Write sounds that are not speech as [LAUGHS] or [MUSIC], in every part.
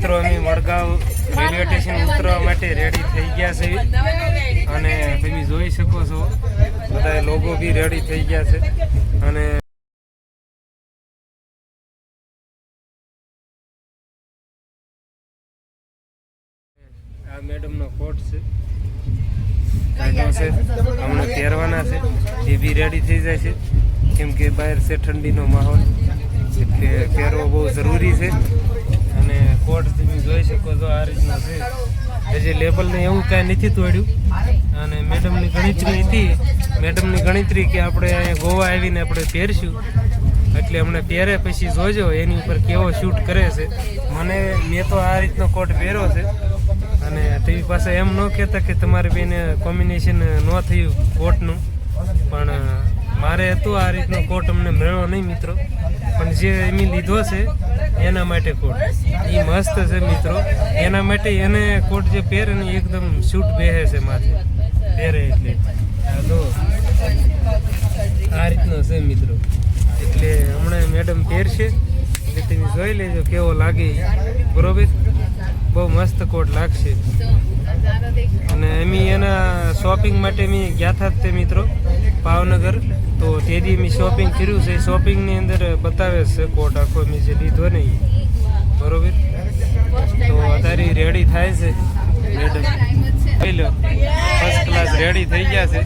મિત્રો, અમે Vadgaon railway station ઉતરવા માટે રેડી થઈ ગયા છે અને તમે જોઈ શકો છો બધા લોકો બી રેડી થઈ ગયા છે. અને આ મેડમનો કોટ છે. હમણાં પહેરવાના છે. એ બી રેડી થઈ જાય છે. કેમ કે બહાર છે ઠંડીનો માહોલ એટલે પહેરવો બહુ જરૂરી છે. કોટ તમે જોઈ શકો છો આ રીતના છે. હજી લેબલને એવું કાંઈ નથી તોડ્યું. અને મેડમની ગણતરી હતી. મેડમની ગણતરી કે આપણે અહીંયા ગોવા આવીને આપણે પહેરશું. એટલે હમણાં પહેરે પછી જોજો એની ઉપર કેવો શૂટ કરે છે. મને, મેં તો આ રીતનો કોટ પહેર્યો છે. અને ટીવી પાસે એમ ન કહેતા કે તમારે બેને કોમ્બિનેશન ન થયું કોટનું. પણ, મારે હતું આ રીતનો કોટ અમને મળ્યો નહીં, મિત્રો. પણ જે એમ લીધો છે, એના માટે કોટ એ મસ્ત છે મિત્રો. એના માટે એને કોટ જે પહેરે ને એકદમ શૂટ બેહે છે માથે. પહેરે એટલે. હાલો આ રીતનો છે મિત્રો. એટલે હમણાં મેડમ પહેરશે. એટલે તમે જોઈ લેજો કેવો લાગે બરોબર? બહુ મસ્ત કોટ લાગશે. અને એમ એના શોપિંગ માટે મેં ગયા હતા તે મિત્રો, ભાવનગર. તો તેથી મેં શોપિંગ કર્યું છે. શોપિંગની અંદર બતાવે છે કોટ આખો. મેં જે લીધો ને. બરોબર? તો અત્યારે રેડી થાય છે. મેડમ જોઈ લો. ફર્સ્ટ ક્લાસ રેડી થઈ ગયા છે.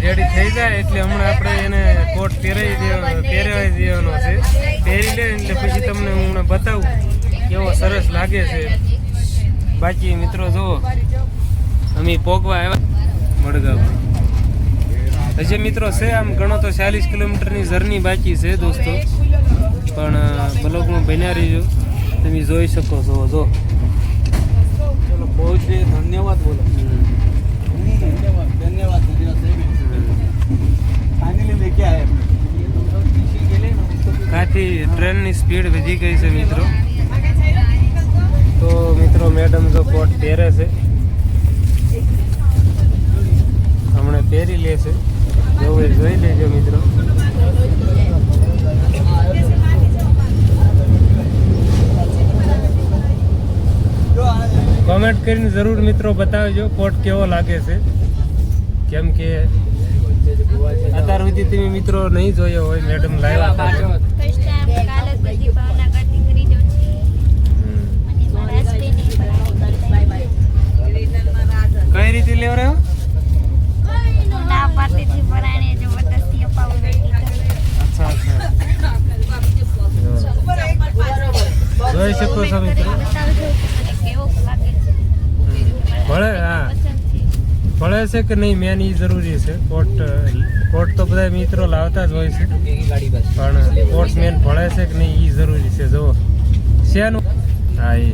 રેડી થઈ જાય એટલે હમણાં આપણે એને કોટ પહેરાવી દેવાનો પહેરાવી દેવાનો છે. પહેરી લે એટલે પછી તમને હું બતાવું. કેવો સરસ લાગે છે. બાકી મિત્રો, જુઓ. અમે પોગવા આવ્યા મડગાવ હજી મિત્રો છે આમ ઘણો તો ચાલીસ કિલોમીટરની જર્ની બાકી છે દોસ્તો. પણ બ્લોગમાં બન્યા રહીજો. તમે જોઈ શકો છો જો. ચલો બહુ ધન્યવાદ બોલો. ટ્રેનની સ્પીડ વધી ગઈ છે મિત્રો. તો મિત્રો મેડમ જો કોટ પહેરે છે. પહેરી લેશે એવું જોઈ લેજો મિત્રો. કોમેન્ટ કરીને જરૂર મિત્રો બતાવજો કોટ કેવો લાગે છે. કેમ કે અત્યાર સુધી તમે મિત્રો નહીં જોયો હોય મેડમ લાવ્યા કઈ રીતે લેવ રહ્યો જોઈ શકો છો મિત્રો. ભળે હા. ભળે છે કે નહીં મેન એ જરૂરી છે. કોટ કોટ તો બધા મિત્રો લાવતા જ હોય છે. પણ કોટ મેન ભળે છે કે નહીં એ જરૂરી છે. જો શેનું? હા એ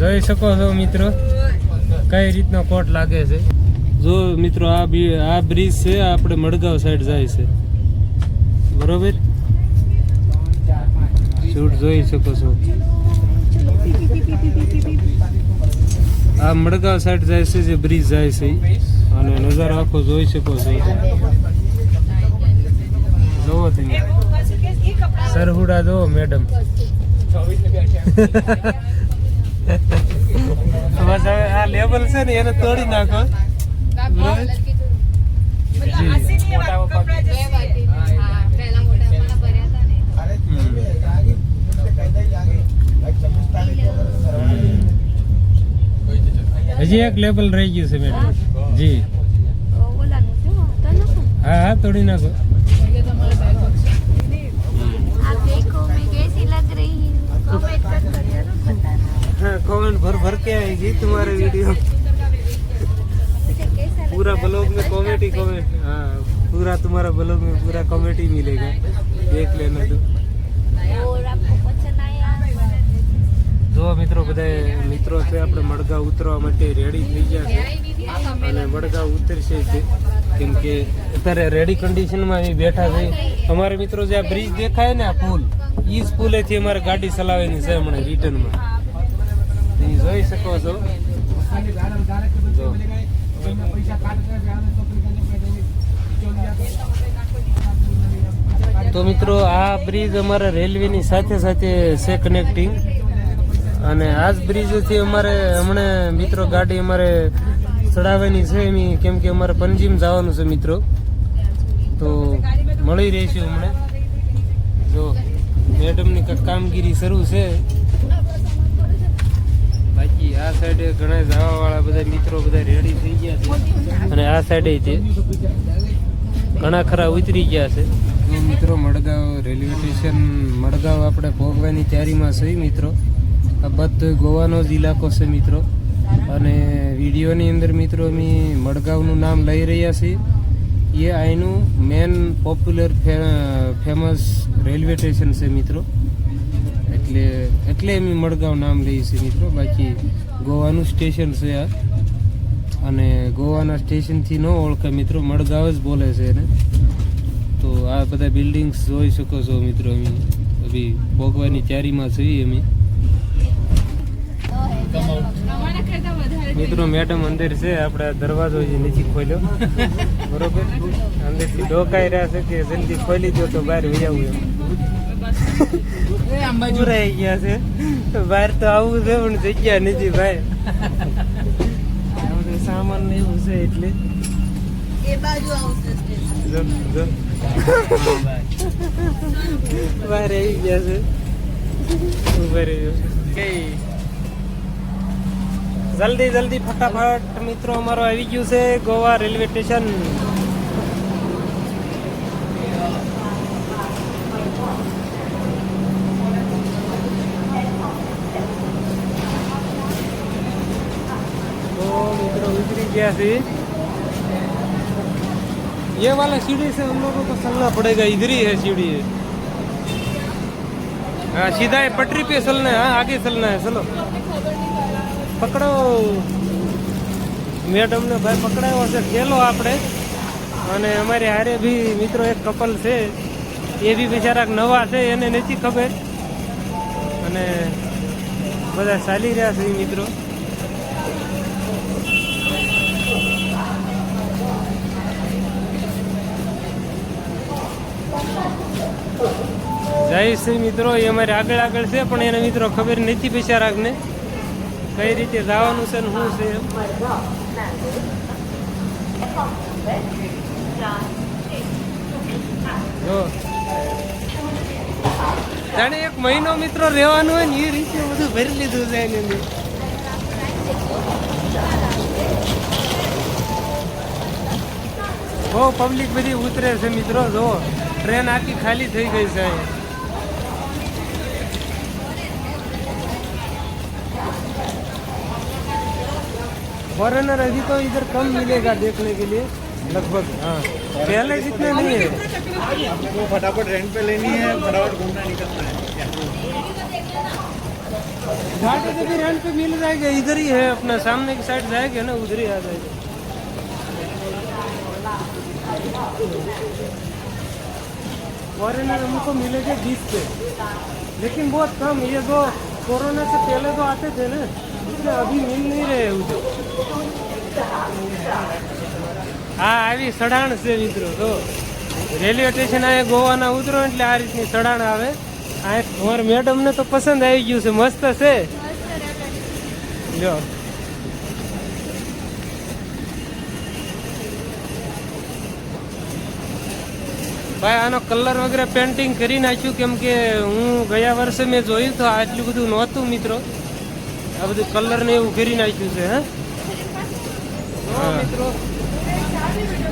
જોઈ શકો છો મિત્રો કઈ રીતનો કોટ લાગે છે. જો મિત્રો આ બી આ બ્રિજ છે આપણે મડગાંવ સાઈડ જાય છે. બરોબર? શૂટ જોઈ શકો છો. આ મડગાવ સાઈડ જાય છે જે બ્રિજ જાય છે. અને નજારો આખો જોઈ શકો છો. જોવો તમે. સરહુડા જોવો મેડમ બસ હવે આ લેબલ છે ને એને તોડી નાખો? જી. હજી એક લેવલ રહી ગયું છે મેડમ જી ઓલાનું શું તો નથી હા હા તોડી નાખો आप देखो मैं कैसी लग रही हूँ कमेंट कर कर जरूर बताना हाँ कमेंट भर भर के आएगी तुम्हारे वीडियो मुझे कैसा लग पूरा ब्लॉग में कॉमेडी कॉमेंट हाँ पूरा तुम्हारा ब्लॉग में पूरा कॉमेडी मिलेगा देख लेना तुम જો મિત્રો બધા મિત્રો છે, આપણે મડગાવ ઉતરવા માટે રેડી થઈ ગયા છે. અને મડગાવ ઉતરશે છે કેમ કે અત્યારે રેડી કન્ડિશનમાં એ બેઠા છે. અમારે મિત્રો જે આ બ્રિજ દેખાય ને આ પુલ એ જ પુલેથી અમારે ગાડી ચલાવવાની છે હમણાં રિટર્નમાં તમે જોઈ શકો છો. તો મિત્રો આ બ્રિજ અમારા રેલવેની સાથે સાથે છે કનેક્ટિંગ અને આ જ બ્રિજથી અમારે હમણાં મિત્રો ગાડી અમારે ચડાવવાની છે એની કેમ કે અમારે પંજીમ જવાનું છે મિત્રો. તો મળી રહીશું હમણાં. જો મેડમની કંઈક કામગીરી શરૂ છે. બાકી આ સાઈડે ઘણા જવાવાળા બધા મિત્રો બધા રેડી થઈ ગયા છે. અને આ સાઈડે તે ઘણા ખરા ઉતરી ગયા છે. મિત્રો, મડગાંવ રેલવે સ્ટેશન મડગાંવ આપણે ભોગવાની તૈયારીમાં છે મિત્રો. આ બધો ગોવાનો જ ઇલાકો છે મિત્રો. અને વિડીયોની અંદર મિત્રો અમે મડગાંવનું નામ લઈ રહ્યા છીએ. એ અહીંનું main popular famous railway station છે મિત્રો. એટલે એટલે અમે મડગાંવ નામ લઈએ છીએ મિત્રો. બાકી ગોવાનું સ્ટેશન છે આ. અને ગોવાના સ્ટેશનથી ન ઓળખે મિત્રો, મડગાંવ જ બોલે છે એને. તો આ બધા બિલ્ડિંગ્સ જોઈ શકો છો મિત્રો અમે. અભી ભોગવાની તૈયારીમાં છીએ અમે. મિત્રો મેડમ અંદર છે આપણે દરવાજો જે નીચે ખોલ્યો. બરોબર? અંદરથી ડોકાઈ રહ્યા છે કે જલ્દી ખોલી દો તો બહાર વિજાવું આવું એમ પુરાઈ ગયા છે. બહાર તો આવું છે પણ જગ્યા નથી ભાઈ. આ સામાન ને એવું છે એટલે. એ બાજુ આવશે બહાર આવી ગયા છે. ઊભા રહ્યો છે જલ્દી જલ્દી ફટાફટ મિત્રો અમારો આવી ગયું છે ગોવા રેલવે સ્ટેશન तो मित्रों उतरी गया से ये वाला सीढ़ी से हम लोगों को चलना पड़ेगा इधर ही है सीढ़ी है हाँ सीधा है पटरी पे चलना है हाँ आगे चलना है चलो પકડો મેડમને ભાઈ પકડાયો છે ખેલો આપણે. અને અમારી હારે બી મિત્રો એક કપલ છે. એ બી બિચારા નવા છે, એને નથી ખબર. અને બધા ચાલી રહ્યા છે મિત્રો. જય શ્રી મિત્રો, એ અમારે આગળ આગળ છે, પણ એને મિત્રો ખબર નથી બિચારાકને. કઈ રીતે જવાનું છે ને શું છે જો. જાણે એક મહિનો મિત્રો રહેવાનું હોય ને એ રીતે બધું ભરી લીધું છે એની અંદર. બહુ પબ્લિક બધી ઉતરે છે મિત્રો જો ટ્રેન આખી ખાલી થઈ ગઈ છે અહીંયા फॉरेनर अभी तो इधर कम मिलेगा देखने के लिए लगभग हाँ। पहले जितने नहीं है। हमको फटाफट रेंट पे लेनी है फटाफट घूमना निकलना है। घाटे से भी रेंट पे मिल जाएगा इधर ही है अपना सामने की साइड जाएगा ना उधर ही आ जाएगा। फॉरेनर हमको मिलेगा बीस पे। लेकिन बहुत कम ये जो कोरोना से पहले तो आते थे ना इसलिए अभी मिल नहीं रहे उधर હા આવી સડાણ છે મિત્રો તો રેલવે સ્ટેશન આ ગોવાના ઉતરો એટલે આ રીતની સડાણ આવે આ અમારા મેડમને તો પસંદ આવી ગયું છે મસ્ત છે જો ભાઈ આનો કલર વગેરે પેન્ટિંગ કરી નાખ્યું કેમ કે હું ગયા વર્ષે મેં જોયું તો આટલું બધું નહોતું મિત્રો આ બધું કલર ને એવું ફેરી નાખ્યું છે હે?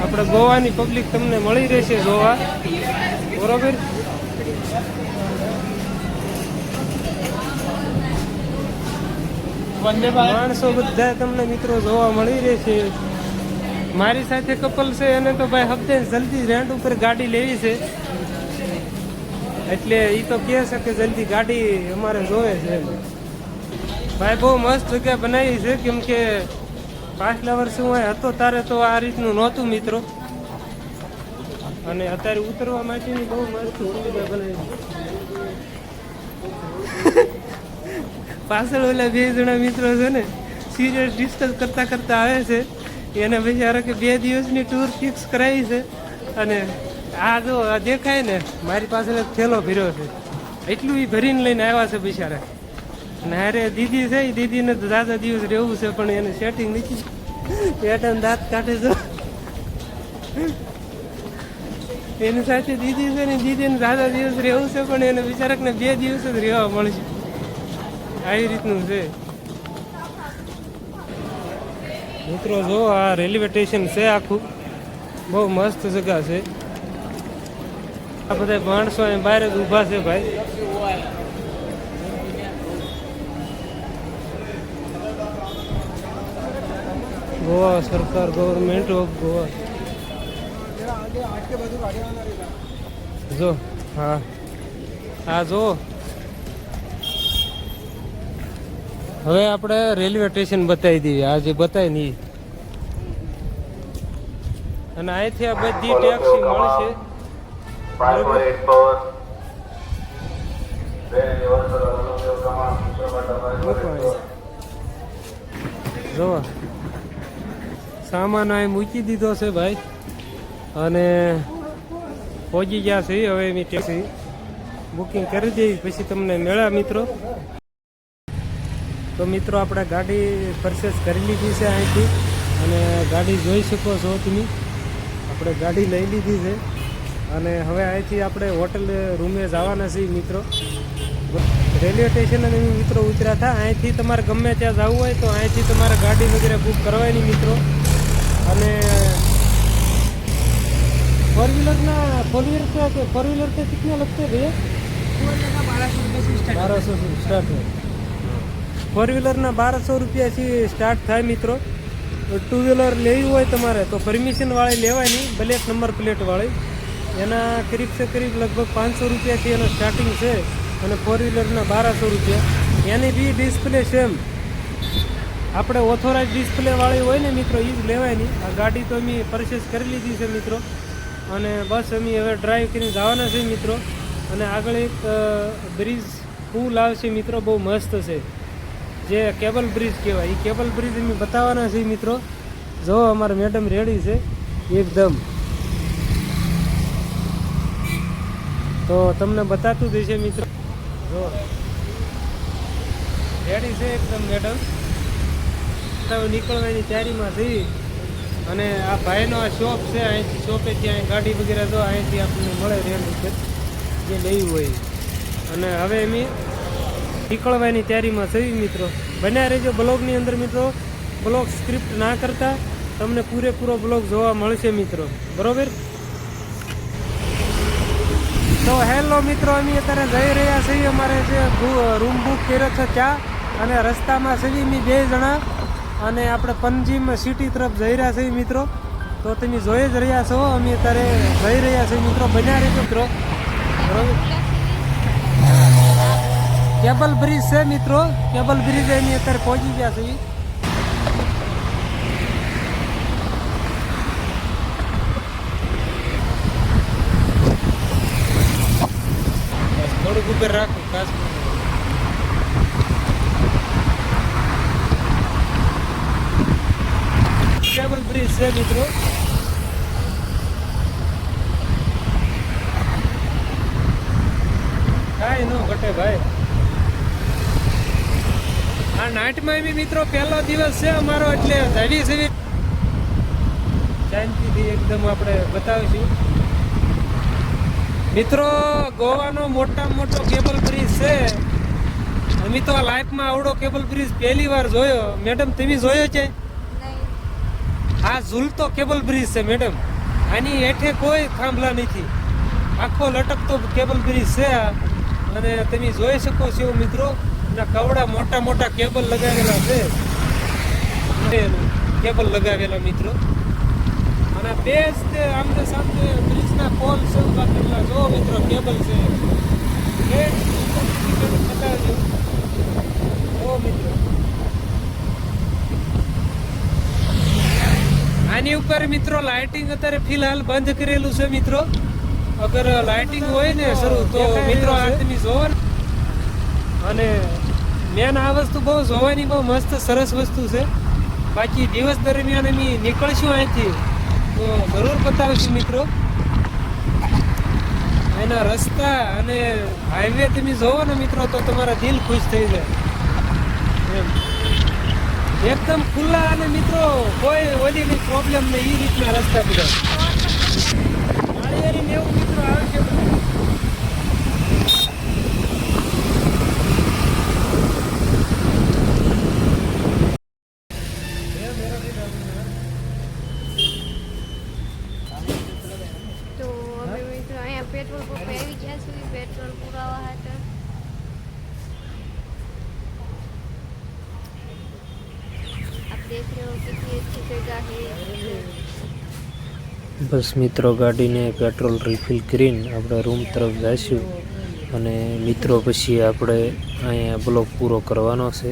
આપણે ગોવાની પબ્લિક તમને મળી રહેશે ગોવા. બરોબર? માણસો બધા તમને મિત્રો જોવા મળી રહેશે. મારી સાથે કપલ છે એને તો ભાઈ હપ્તે જલ્દી રેન્ટ ઉપર ગાડી લેવી છે. એટલે એ તો કહે છે કે જલ્દી ગાડી અમારે જોવે છે. ભાઈ, બહુ મસ્ત જગ્યા બનાવી છે. કેમ કે પાછલા વર્ષે હું હતો તારે તો આ રીતનું નહોતું મિત્રો. અને અત્યારે ઉતરવા માટેની બહુ મસ્ત સુવિધા બનાવી [LAUGHS] પાછળ ઓલા બે જણા મિત્રો છે ને સિરિયસ ડિસ્કસ કરતા કરતા આવે છે. એને બિચારા કે બે દિવસની ટૂર ફિક્સ કરાવી છે. અને આ જો દેખાય ને, મારી પાસે થેલો ભર્યો છે. એટલું એ ભરીને લઈને આવ્યા છે બિચારા. અને હારે દીદી છે દીદીને તો દાદા દિવસ રહેવું છે, પણ એને સેટિંગ નથી પેટર્ન દાંત કાઢે છે. એની સાથે દીદી છે ને દીદીને દાદા દિવસ રહેવું છે, પણ એને વિચારકને બે દિવસ જ રહેવા મળશે. આવી રીતનું છે. મિત્રો, જો આ રેલવે સ્ટેશન છે આખું. બહુ મસ્ત જગા છે. આ બધા માણસો અહીં બહાર જ ઊભા છે ભાઈ. ગોવા સરકાર ગવર્મેન્ટ ઓફ ગોવા. જો હા. હા જો. હવે આપણે રેલવે સ્ટેશન બતાવી દઈએ આજે બતાવી નહીં અને અહીંથી આ બધી ટેક્સી મળશે. જો સામાન અહીં મૂકી દીધો છે ભાઈ. અને પહોંચી ગયા છે હવે એની ટેક્સી બુકિંગ કરી દઈએ પછી તમને મેળા મિત્રો. તો મિત્રો, આપણે ગાડી પરચેસ કરી લીધી છે અહીંથી. અને ગાડી જોઈ શકો છો તમે. આપણે ગાડી લઈ લીધી છે. અને હવે અહીંથી આપણે હોટલ રૂમે જવાના છીએ મિત્રો. રેલવે સ્ટેશન અને મિત્રો ઉતર્યા હતા. અહીંથી તમારે ગમે ત્યાં જવું હોય તો અહીંથી તમારે ગાડી વગેરે બુક કરવાની મિત્રો. અને फोर व्हीलर ना फोर व्हीलर का फोर व्हीलर के कितने लगते हैं भैया बारह सौ से स्टार्ट है ફોર વ્હીલરના બારસો રૂપિયાથી સ્ટાર્ટ થાય મિત્રો ટુ વ્હીલર લેવી હોય તમારે તો પરમિશન વાળી લેવાય નહીં બ્લેક નંબર પ્લેટ વાળી એના કરીબ સે કરીબ લગભગ પાંચસો રૂપિયાથી એનો સ્ટાર્ટિંગ છે અને ફોર વ્હીલરના બારસો રૂપિયા એની બી ડિસ્પ્લે સેમ આપણે ઓથોરાઇઝ ડિસ્પ્લે વાળી હોય ને મિત્રો એ જ લેવાય આ ગાડી તો અમે પરચેસ કરી લીધી છે મિત્રો. અને બસ અમે હવે ડ્રાઈવ કરીને જવાના છે મિત્રો. અને આગળ એક બ્રિજ પુલ આવશે મિત્રો, બહુ મસ્ત છે. જે કેબલ બ્રિજ કહેવાય. એ કેબલ બ્રિજ અમે બતાવવાના છે મિત્રો. જો અમારા મેડમ રેડી છે. એકદમ. તો તમને બતાતું દેશે મિત્રો. જો. રેડી છે એકદમ મેડમ હવે નીકળવાની તૈયારીમાં થઈ અને આ ભાઈનો આ શોપ છે, અહીંથી શોપે ત્યાં ગાડી વગેરે જો અહીંથી આપણને મળે રેલ ઉપર જે લેવી હોય. અને હવે એમ નીકળવાની તૈયારીમાં થઈ મિત્રો. બન્યા રહેજો બ્લોગની અંદર મિત્રો. બ્લોગ સ્ક્રિપ્ટ ના કરતા તમને પૂરેપૂરો બ્લોગ જોવા મળશે મિત્રો. બરોબર? તો હેલો મિત્રો, અમે અત્યારે જઈ રહ્યા છીએ અમારે જે રૂમ બુક કર્યો છે ત્યાં અને રસ્તામાં છીએ અમે બે જણા. અને આપણે પંજીમ સિટી તરફ જઈ રહ્યા છીએ મિત્રો. તો તમે જોઈ જ રહ્યા છો, અમે અત્યારે જઈ રહ્યા છીએ મિત્રો. બન્યા રહી મિત્રો. બરોબર? કેબલ બ્રિજ છે મિત્રો. કેબલ બ્રિજ એની અત્યારે પહોંચી ગયા છે બસ થોડુંક ઉપર રાખો, ખાસ કેબલ બ્રિજ છે મિત્રો. કાંઈ ન ઘટે ભાઈ. આ નાઇટમાં બી મિત્રો પહેલો દિવસ છે અમારો એટલે જાવી સેવી શાંતિથી એકદમ આપણે બતાવીશું. મિત્રો, ગોવાનો મોટામાં મોટો કેબલ બ્રિજ છે. અમે તો લાઈફમાં આવડો કેબલ બ્રિજ પહેલી વાર જોયો. મેડમ, તમે જોયો છે? આ ઝૂલતો કેબલ બ્રિજ છે મેડમ આની હેઠે કોઈ થાંભલા નથી. આખો લટકતો કેબલ બ્રિજ છે અને તમે જોઈ શકો છો, મિત્રો કવડા મોટા મોટા કેબલ લગાવેલા છે. કેબલ લગાવેલા, મિત્રો. અને બે જ તે આમને સામને બ્રિજના પોલ છે ઊભા કરેલા જો મિત્રો કેબલ છે એક બતાવજો જો મિત્રો ઉપર મિત્રો લાઇટિંગ અત્યારે ફિલહાલ બંધ કરેલું છે મિત્રો. અગર લાઇટિંગ હોય ને શરૂ તો મિત્રો આ જોવો અને મેન આ વસ્તુ બહુ જોવાની બહુ મસ્ત સરસ વસ્તુ છે. બાકી દિવસ દરમિયાન અમે નીકળશું અહીંથી. તો જરૂર બતાવીશું મિત્રો. એના રસ્તા અને હાઈવે તમે જોવો ને મિત્રો તો તમારા દિલ ખુશ થઈ જાય. એકદમ ખુલ્લા અને મિત્રો, કોઈ ઓલી પ્રોબ્લેમ નહીં એ રીતના રસ્તા બધા નાળિયેરી ને એવું મિત્રો આવે છે પેટ્રોલ પંપ આવી ગયા છે પેટ્રોલ પુરાવા હતા देख रहे हो कितनी अच्छी जगह है બસ મિત્રો ગાડીને પેટ્રોલ રિફિલ કરીને આપણે રૂમ તરફ જઈશું અને મિત્રો પછી આપણે અહીંયા બ્લોગ પૂરો કરવાનો છે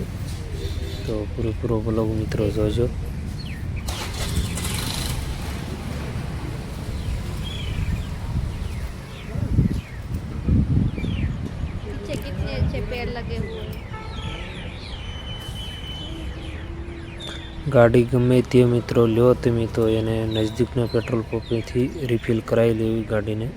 તો પૂરેપૂરો બ્લોગ મિત્રો જોજો पीछे कितने अच्छे पेड़ लगे हुए हैं ગાડી ગમે તે મિત્રો લ્યો તમે તો એને નજદીકના પેટ્રોલ પંપેથી રિફિલ કરાવી લેવી ગાડીને.